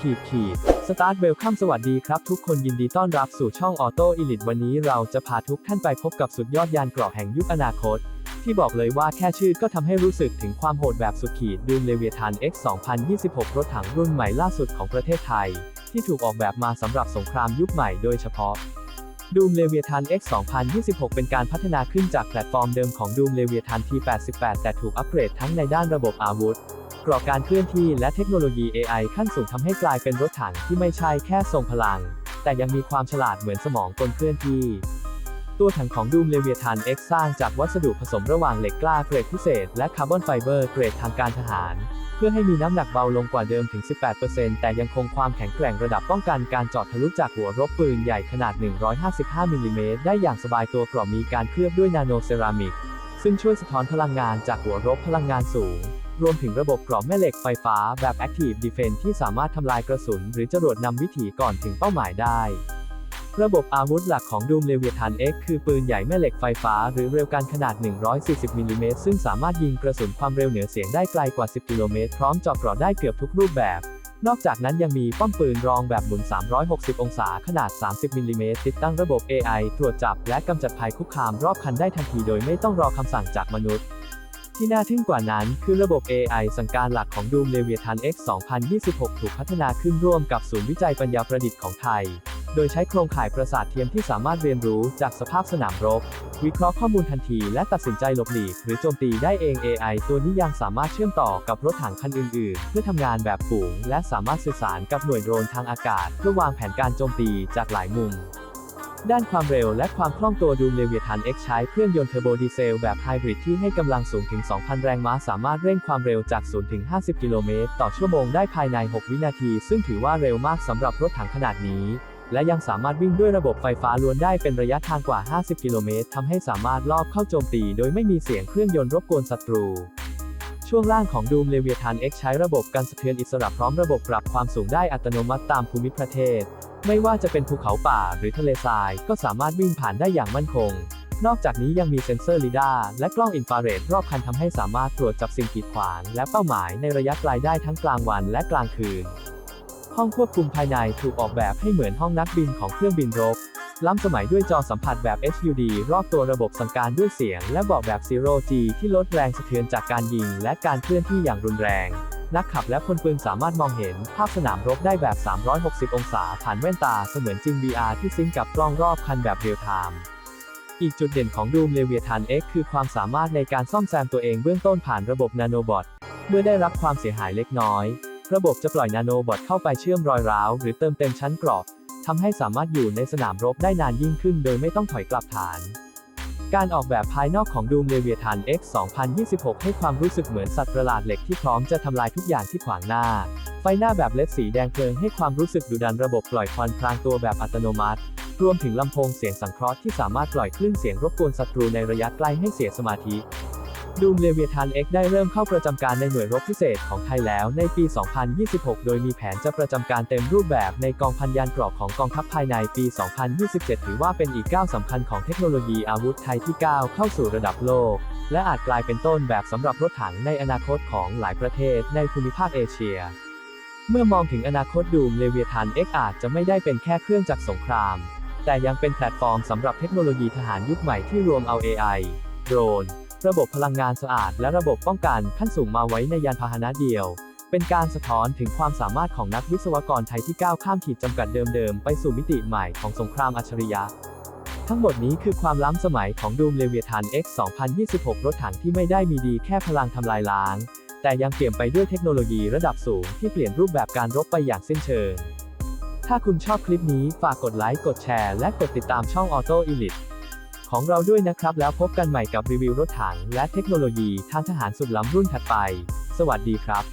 ขีดขีดสตาร์ทเวลคัมสวัสดีครับทุกคนยินดีต้อนรับสู่ช่องออโต้อิลิทวันนี้เราจะพาทุกท่านไปพบกับสุดยอดยานเกราะแห่งยุคอนาคต ที่บอกเลยว่าแค่ชื่อก็ทำให้รู้สึกถึงความโหดแบบสุดขีดดูมเลเวียทาน X 2026 รถถังรุ่นใหม่ล่าสุดของประเทศไทย ที่ถูกออกแบบมาสำหรับสงครามยุคใหม่โดยเฉพาะดูมเลเวียทาน X 2026 เป็นการพัฒนาขึ้นจากแพลตฟอร์มเดิมของดูมเลเวียทาน T88 แต่ถูกอัปเกรดทั้งในด้านระบบอาวุธ กรอบการเคลื่อนที่และเทคโนโลยี AI ขั้นสูงทำให้กลายเป็นรถถังที่ไม่ใช่แค่ทรงพลัง แต่ยังมีความฉลาดเหมือนสมองกลเคลื่อนที่ตัวถังของดูมเลเวียทาน X สร้างจากวัสดุผสมระหว่างเหล็กกล้าเกรดพิเศษ และคาร์บอนไฟเบอร์เกรดทางการทหาร เพื่อให้มีน้ำหนักเบาลงกว่าเดิมถึง 18%แต่ยังคงความแข็งแกร่งระดับป้องกันการเจาะทะลุจากหัวรบปืนใหญ่ขนาด 155มิลลิเมตรได้อย่างสบายตัวกรอบมีการเคลือบด้วยนาโนเซรามิก ซึ่งช่วยสะท้อนพลังงานจากหัวรบพลังงานสูง รวมถึงระบบกรอบแม่เหล็กไฟฟ้าแบบ Active Defense ที่สามารถทำลายกระสุน หรือจรวดนำวิถีก่อนถึงเป้าหมายได้ ระบบอาวุธหลักของดูมเลเวียทาน X คือปืนใหญ่แม่เหล็กไฟฟ้าหรือเร็วกันขนาด 140มิลลิเมตรซึ่งสามารถยิงกระสุนความเร็วเหนือเสียงได้ไกลกว่า 10 กิโลเมตรพร้อมจาะเกราะได้เกือบทุกรูปแบบ นอกจากนั้นยังมีป้อมปืนรองแบบหมุน 360 องศาขนาด 30มิลลิเมตรติดตั้งระบบ AI ตรวจจับและกำจัดภัยคุกคามรอบคันได้ทันทีโดยไม่ต้องรอคำสั่งจากมนุษย์ ที่น่าทึ่งกว่านั้นคือระบบ AI สั่งการหลักของ Doom Leviathan X 2026 ถูกพัฒนาขึ้นร่วมกับศูนย์วิจัยปัญญาประดิษฐ์ของไทย โดยใช้โครงข่ายประสาทเทียมที่สามารถเรียนรู้จากสภาพสนามรบ วิเคราะห์ข้อมูลทันทีและตัดสินใจหลบหลีก หรือโจมตีได้เอง AI ตัวนี้ยังสามารถเชื่อมต่อกับรถถังคันอื่นๆ เพื่อทำงานแบบฝูง และสามารถสื่อสารกับหน่วยโดรนทางอากาศ เพื่อวางแผนการโจมตีจากหลายมุม ด้านความเร็วและความคล่องตัวดูมเลเวียทัน X ใช้เครื่องยนต์เทอร์โบดีเซลแบบไฮบริดที่ให้กำลังสูงถึง 2,000 แรงม้า สามารถเร่งความเร็วจาก 0 ถึง 50 กิโลเมตร ต่อชั่วโมงได้ภายใน 6 วินาที ซึ่งถือว่าเร็วมากสำหรับรถถังขนาดนี้ และยังสามารถวิ่งด้วยระบบไฟฟ้าล้วนได้เป็นระยะทางกว่า 50 กิโลเมตรทำให้สามารถลอบเข้าโจมตี โดยไม่มีเสียงเครื่องยนต์รบกวนศัตรูช่วงล่างของ Doom Leviathan X ใช้ระบบกันสะเทือนอิสระพร้อมระบบปรับความสูงได้อัตโนมัติตามภูมิประเทศ ไม่ว่าจะเป็นภูเขาป่าหรือทะเลทรายก็สามารถวิ่งผ่านได้อย่างมั่นคง นอกจากนี้ยังมีเซ็นเซอร์ลีดาร์และกล้องอินฟราเรดรอบคันทำให้สามารถตรวจจับสิ่งกีดขวางและเป้าหมายในระยะไกลได้ทั้งกลางวันและกลางคืน ห้องควบคุมภายในถูกออกแบบให้เหมือนห้องนักบินของเครื่องบินรบ ล้ำสมัยด้วยจอสัมผัสแบบ HUD รอบตัวระบบสั่งการด้วยเสียง และบอกแบบ Zero G ที่ลดแรงสะเทือนจากการยิง และการเคลื่อนที่อย่างรุนแรง นักขับและพลปืนสามารถมองเห็นภาพสนามรบได้แบบ 360 องศา ผ่านแว่นตาเสมือนจริง VR ที่ซิงกับกล้องรอบคันแบบเรียลไทม์อีกจุดเด่นของ Doom Leviathan X คือความสามารถในการซ่อมแซมตัวเองเบื้องต้นผ่านระบบ Nanobot เมื่อได้รับความเสียหายเล็กน้อย ระบบจะปล่อย Nanobot เข้าไปเชื่อมรอยร้าว หรือเติมเต็มชั้นกราะทำให้สามารถอยู่ในสนามรบได้นานยิ่งขึ้น โดยไม่ต้องถอยกลับฐาน การออกแบบภายนอกของ Doom Leviathan X 2026 ให้ความรู้สึกเหมือนสัตว์ประหลาดเหล็กที่พร้อมจะทำลายทุกอย่างที่ขวางหน้า ไฟหน้าแบบเลดสีแดงเพลิงให้ความรู้สึกดุดันระบบปล่อยควันพรางตัวแบบอัตโนมัติ รวมถึงลำโพงเสียงสังเคราะห์ที่สามารถปล่อยคลื่นเสียงรบกวนศัตรูในระยะใกล้ให้เสียสมาธิ ดูมเลเวียทาน X ได้เริ่มเข้าประจำการในหน่วยรบพิเศษของไทยแล้วในปี 2026 โดยมีแผนจะประจำการเต็มรูปแบบในกองพันยานเกราะของกองทัพภายในปี 2027 ถือว่าเป็นอีกก้าวสำคัญของเทคโนโลยีอาวุธไทยที่ก้าวเข้าสู่ระดับโลก และอาจกลายเป็นต้นแบบสำหรับรถถังในอนาคตของหลายประเทศในภูมิภาคเอเชีย เมื่อมองถึงอนาคตดูมเลเวียทาน X อาจจะไม่ได้เป็นแค่เครื่องจักรสงคราม แต่ยังเป็นแพลตฟอร์มสำหรับเทคโนโลยีทหารยุคใหม่ที่รวมเอา AI โดรน ระบบพลังงานสะอาด และระบบป้องกันขั้นสูงมาไว้ในยานพาหนะเดียว เป็นการสะท้อนถึงความสามารถของนักวิศวกรไทยที่ก้าวข้ามขีดจำกัดเดิมๆ ไปสู่มิติใหม่ของสงครามอัจฉริยะ ทั้งหมดนี้คือความล้ำสมัยของ Doom Leviathan X 2026 รถถังที่ไม่ได้มีดีแค่พลังทำลายล้าง แต่ยังเปี่ยมไปด้วยเทคโนโลยีระดับสูงที่เปลี่ยนรูปแบบการรบไปอย่างสิ้นเชิง ถ้าคุณชอบคลิปนี้ฝากกดไลค์ กดแชร์ และกดติดตามช่อง Auto Elite ของเราด้วยนะครับ แล้วพบกันใหม่กับรีวิวรถถังและเทคโนโลยีทางทหารสุดล้ำรุ่นถัดไป สวัสดีครับ